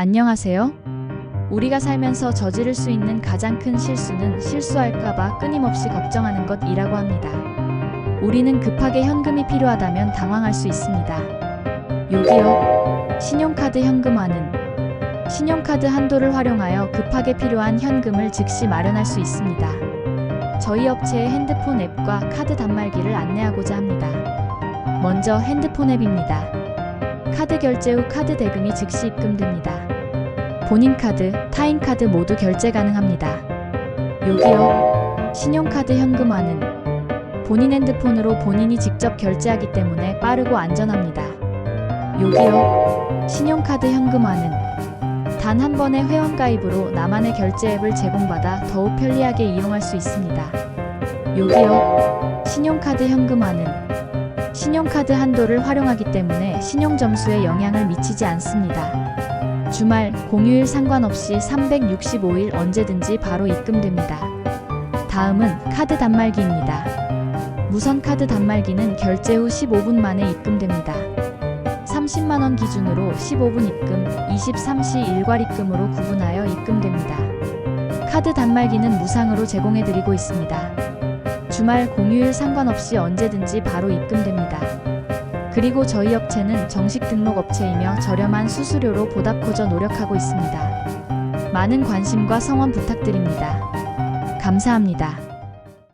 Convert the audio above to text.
안녕하세요. 우리가 살면서 저지를 수 있는 가장 큰 실수는 실수할까봐 끊임없이 걱정하는 것이라고 합니다. 우리는 급하게 현금이 필요하다면 당황할 수 있습니다. 여기요. 신용카드 현금화는 신용카드 한도를 활용하여 급하게 필요한 현금을 즉시 마련할 수 있습니다. 저희 업체의 핸드폰 앱과 카드 단말기를 안내하고자 합니다. 먼저 핸드폰 앱입니다. 카드 결제 후 카드 대금이 즉시 입금됩니다. 본인 카드, 타인 카드 모두 결제 가능합니다. 여기요. 신용카드 현금화는 본인 핸드폰으로 본인이 직접 결제하기 때문에 빠르고 안전합니다. 여기요. 신용카드 현금화는 단 한 번의 회원가입으로 나만의 결제 앱을 제공받아 더욱 편리하게 이용할 수 있습니다. 여기요. 신용카드 현금화는 신용카드 한도를 활용하기 때문에 신용점수에 영향을 미치지 않습니다. 주말, 공휴일 상관없이 365일 언제든지 바로 입금됩니다. 다음은 카드 단말기입니다. 무선 카드 단말기는 결제 후 15분 만에 입금됩니다. 30만원 기준으로 15분 입금, 23시 일괄 입금으로 구분하여 입금됩니다. 카드 단말기는 무상으로 제공해드리고 있습니다. 주말 공휴일 상관없이 언제든지 바로 입금됩니다. 그리고 저희 업체는 정식 등록 업체이며 저렴한 수수료로 보답코저 노력하고 있습니다. 많은 관심과 성원 부탁드립니다. 감사합니다.